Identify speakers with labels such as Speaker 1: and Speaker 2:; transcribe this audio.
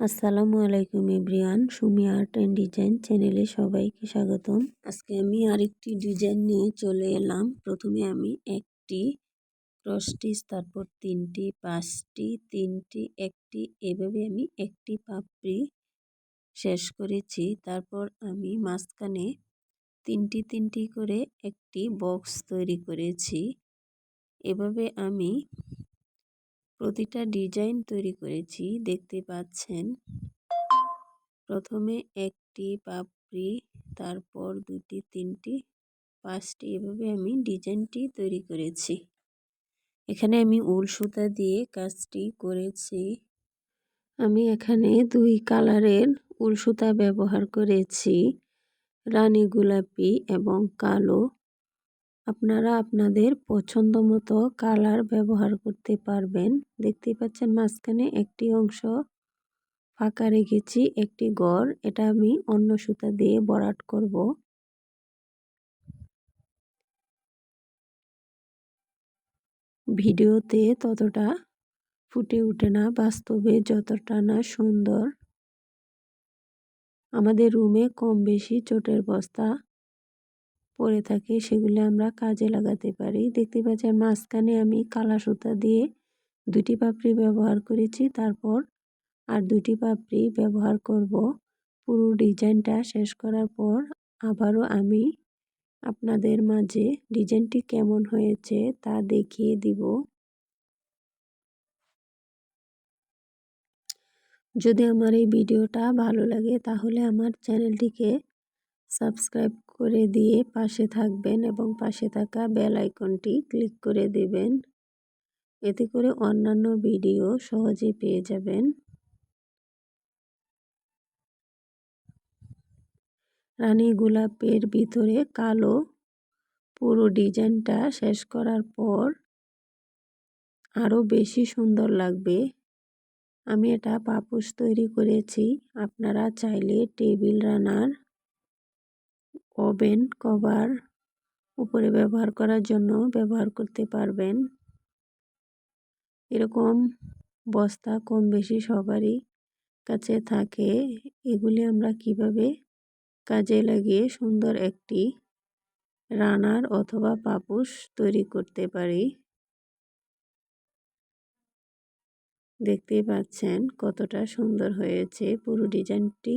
Speaker 1: আসসালামু আলাইকুম everyone Sumi art and design চ্যানেলে সবাইকে স্বাগতম। আজকে আমি আরেকটি ডিজাইন নিয়ে চলে এলাম। প্রথমে আমি একটি ক্রস স্টিচ, তারপর তিনটি, পাঁচটি, তিনটি, একটি, এভাবে আমি একটি পাপড়ি শেষ করেছি। তারপর আমি মাঝখানে তিনটি তিনটি করে একটি বক্স তৈরি করেছি। এভাবে আমি প্রতিটা ডিজাইন তৈরি করেছি, দেখতে পাচ্ছেন। প্রথমে একটি পাপড়ি, তারপর দুটি, তিনটি, পাঁচটি, এভাবে আমি ডিজাইনটি তৈরি করেছি। এখানে আমি উল সুতা দিয়ে কাজটি করেছি। আমি এখানে দুই কালারের উল সুতা ব্যবহার করেছি। রানী গোলাপি এবং কালো। আপনারা আপনাদের পছন্দ মতো কালার ব্যবহার করতে পারবেন। দেখতে পাচ্ছেন মাঝখানে একটি অংশ ফাঁকা রেখেছি, একটি গড়। এটা আমি অন্য সুতা দিয়ে বরাট করব। ভিডিওতে ততটা ফুটে ওঠে না, বাস্তবে যতটা না সুন্দর। আমাদের রুমে কম বেশি চোটের বস্তা পরে থাকে সেগুলি আমরা কাজে লাগাতে পারি। দেখতে পাচ্ছেন মাঝখানে আমি কালা সুতা দিয়ে দুটি পাপড়ি ব্যবহার করেছি। তারপর আর দুটি পাপড়ি ব্যবহার করব। পুরো ডিজাইনটা শেষ করার পর আবারও আমি আপনাদের মাঝে ডিজাইনটি কেমন হয়েছে তা দেখিয়ে দিব। যদি আমার এই ভিডিওটা ভালো লাগে তাহলে আমার চ্যানেলটিকে সাবস্ক্রাইব করে দিয়ে পাশে থাকবেন এবং পাশে থাকা বেল আইকনটি ক্লিক করে দেবেন। এতে করে অন্যান্য ভিডিও সহজে পেয়ে যাবেন। রানী গোলাপের ভিতরে কালো পুরো ডিজাইনটা শেষ করার পর আরও বেশি সুন্দর লাগবে। আমি এটা পাপুস তৈরি করেছি। আপনারা চাইলে টেবিল রানার ওভেন কভার উপরে ব্যবহার করার জন্য ব্যবহার করতে পারবেন। এরকম বস্তা কম বেশি সবারই কাছে থাকে। এগুলি আমরা কীভাবে কাজে লাগিয়ে সুন্দর একটি রানার অথবা পাপুস তৈরি করতে পারি? দেখতেই পাচ্ছেন কতটা সুন্দর হয়েছে পুরো ডিজাইনটি।